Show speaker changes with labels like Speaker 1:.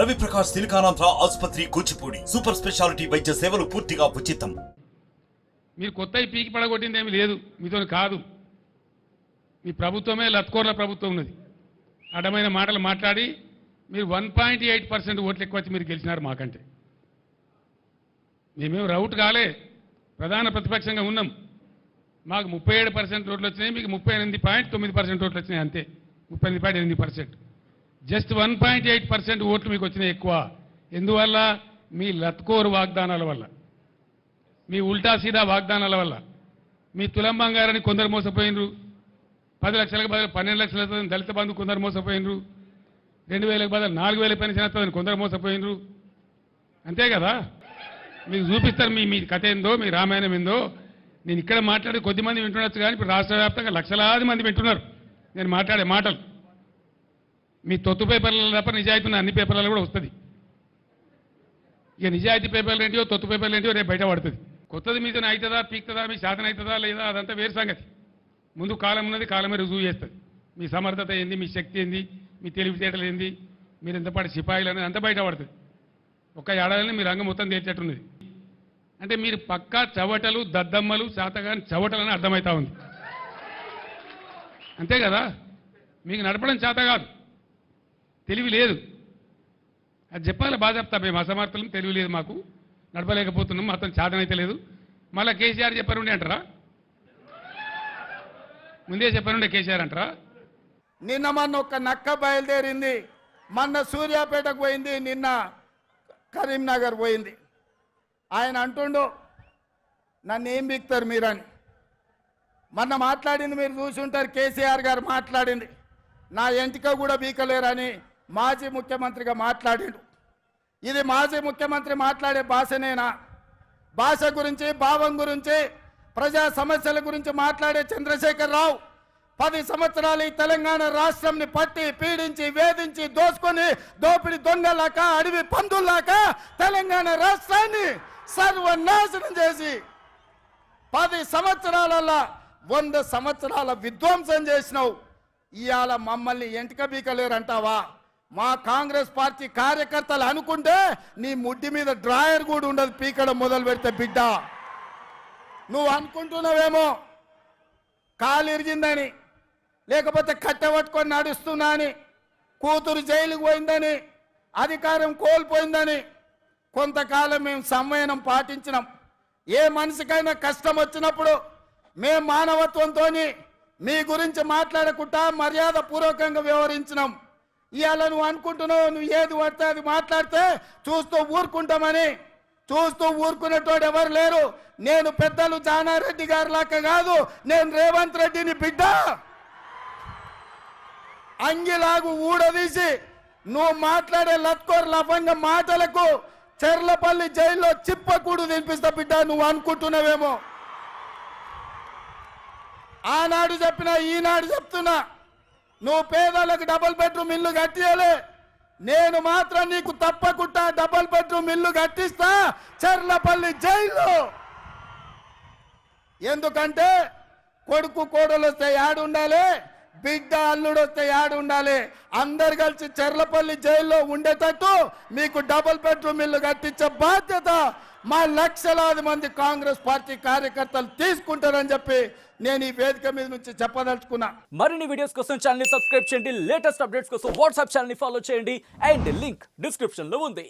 Speaker 1: రవి ప్రకాష్ సిలికానాంధ్ర ఆసుపత్రి Kuchipudi super speciality వైద్య సేవలు పూర్తిగా ఉచితం.
Speaker 2: మీరు కొత్త పీకి పడగొట్టింది ఏమీ లేదు. మీతో కాదు. మీ ప్రభుత్వమే లత్కోర్ల ప్రభుత్వం ఉన్నది. అడ్డమైన మాటలు మాట్లాడి మీరు వన్ పాయింట్ ఎయిట్ పర్సెంట్ ఓట్లు ఎక్కువ వచ్చి మీరు గెలిచినారు మాకంటే. మేమేం రౌట్ కాలే. ప్రధాన ప్రతిపక్షంగా ఉన్నాం. మాకు ముప్పై ఏడు పర్సెంట్ ఓట్లు వచ్చినాయి. మీకు ముప్పై ఎనిమిది పాయింట్ తొమ్మిది పర్సెంట్ ఓట్లు వచ్చినాయి అంతే. ముప్పై ఎనిమిది పాయింట్ ఎనిమిది percent. Just one point eight percent ఓట్లు మీకు వచ్చినాయి ఎక్కువ. ఎందువల్ల? మీ లత్కోరు వాగ్దానాల వల్ల. మీ ఉల్టా సీదా వాగ్దానాల వల్ల. మీ తులం బంగారాన్ని కొందరు మోసపోయినరు. పది లక్షలకు బదులు పన్నెండు లక్షల దళిత బంధు కొందరు మోసపోయినరు. రెండు వేలకు బదులు నాలుగు వేల పెన్షన్ వస్తుందని కొందరు మోసపోయినరు. అంతే కదా? మీకు చూపిస్తారు మీ మీ కథ ఏందో మీ రామాయణం ఏందో. నేను ఇక్కడ మాట్లాడి కొద్ది మంది వింటుండొచ్చు కానీ ఇప్పుడు రాష్ట్ర వ్యాప్తంగా లక్షలాది మంది వింటున్నారు. నేను మాట్లాడే మాటలు. మీ తొత్తు పేపర్లలో తప్ప నిజాయితీ ఉన్న అన్ని పేపర్లలో కూడా వస్తుంది. ఇక నిజాయితీ పేపర్లు ఏంటియో తొత్తు పేపర్లు ఏంటియో రేపు బయట పడుతుంది. కొత్తది మీద అవుతుందా పీక్తుందా మీ శాతం అవుతుందా లేదా అదంతా వేరు సంగతి. ముందు కాలం ఉన్నది కాలమే రుజువు చేస్తుంది. మీ సమర్థత ఏంది మీ శక్తి ఏంది మీ తెలివితేటలు ఏంది మీరు ఎంతపాటు సిపాయిలు అనేది అంతా బయట పడుతుంది. ఒక ఏడాదిని మీ రంగం మొత్తం తేల్చేట్టున్నది. అంటే మీరు పక్కా చవటలు దద్దమ్మలు శాతగాని చవటలని అర్థమవుతా ఉంది. అంతే కదా? మీకు నడపడం చేత కాదు. తెలివి లేదు. అది చెప్పాలి బాగా చెప్తా. మేము అసమర్థులం తెలివి లేదు మాకు. నడపలేకపోతున్నాం అతను చేతనైతే లేదు. మళ్ళీ కేసీఆర్ చెప్పారుండే అంటారా? ముందే చెప్పారుండే కేసీఆర్ అంటారా?
Speaker 3: నిన్న మొన్న ఒక నక్క బయలుదేరింది. మొన్న సూర్యాపేటకు పోయింది నిన్న కరీంనగర్ పోయింది. ఆయన అంటుండు నన్ను ఏం బిక్తారు మీరని? మొన్న మాట్లాడింది మీరు చూసి ఉంటారు కేసీఆర్ గారు మాట్లాడింది. నా ఎంటిక కూడా బీకలేరని మాజీ ముఖ్యమంత్రిగా మాట్లాడిండు. ఇది మాజీ ముఖ్యమంత్రి మాట్లాడే భాషనేనా? భాష గురించి భావం గురించి ప్రజా సమస్యల గురించి మాట్లాడే చంద్రశేఖర్ రావు పది సంవత్సరాలు ఈ తెలంగాణ రాష్ట్రంని పట్టి పీడించి వేధించి దోసుకొని దోపిడి దొంగలాక అడవి పందుల్లాక తెలంగాణ రాష్ట్రాన్ని సర్వనాశనం చేసి పది సంవత్సరాలల్లా వంద సంవత్సరాల విధ్వంసం చేసినావు. ఇవాళ మమ్మల్ని ఎంటిక బీకలేరంటావా? మా కాంగ్రెస్ పార్టీ కార్యకర్తలు అనుకుంటే నీ ముడ్డి మీద డ్రాయర్ కూడా ఉండదు పీకడం మొదలు పెడితే బిడ్డ. నువ్వు అనుకుంటున్నావేమో? కాలు ఇరిగిందని లేకపోతే కట్టె పట్టుకొని నడుస్తున్నా అని కూతురు జైలుకు పోయిందని అధికారం కోల్పోయిందని కొంతకాలం మేము సంవయనం పాటించినాం. ఏ మనిషికైనా కష్టం వచ్చినప్పుడు మేము మానవత్వంతో మీ గురించి మాట్లాడకుండా మర్యాద పూర్వకంగా వ్యవహరించినాం. ఇవాళ నువ్వు అనుకుంటున్నావు నువ్వు ఏది పడితే అది మాట్లాడితే చూస్తూ ఊరుకుంటామని. చూస్తూ ఊరుకునేటోడు ఎవరు లేరు. నేను పెద్దలు జానారెడ్డి గారి లాక్క కాదు నేను రేవంత్ రెడ్డిని బిడ్డ. అంగిలాగు ఊడదీసి నువ్వు మాట్లాడే లత్కోర్ లఫంగ మాటలకు చెర్లపల్లి జైల్లో చిప్పకూడు తినిపిస్తా బిడ్డ నువ్వు అనుకుంటున్నావేమో. ఆనాడు చెప్పినా ఈనాడు చెప్తున్నా. నువ్వు పేదలకు డబుల్ బెడ్రూమ్ ఇల్లు కట్టియలే. నేను మాత్రం నీకు తప్పకుండా డబుల్ బెడ్రూమ్ ఇల్లు కట్టిస్తా. చెర్లపల్లి జైల్లో ఎందుకంటే కొడుకు కోడలు వస్తే యాడు ఉండాలి? బిడ్డ అల్లుడు వస్తే యాడు ఉండాలి? అందరు కలిసి చెర్లపల్లి జైల్లో ఉండేటట్టు మీకు డబుల్ బెడ్రూమ్ ఇల్లు కట్టించే బాధ్యత మా లక్షలాది మంది కాంగ్రెస్ పార్టీ కార్యకర్తలు తీసుకుంటారని చెప్పి నేను ఈ వేదిక మీద నుంచి చెప్పదలుచుకున్నా.
Speaker 4: మరిన్ని వీడియోస్ కోసం ఛానల్ సబ్స్క్రైబ్ చేయండి. లేటెస్ట్ అప్డేట్స్ కోసం వాట్సాప్ ఛానల్ ఫాలో చేయండి. అండ్ లింక్ డిస్క్రిప్షన్లో ఉంది.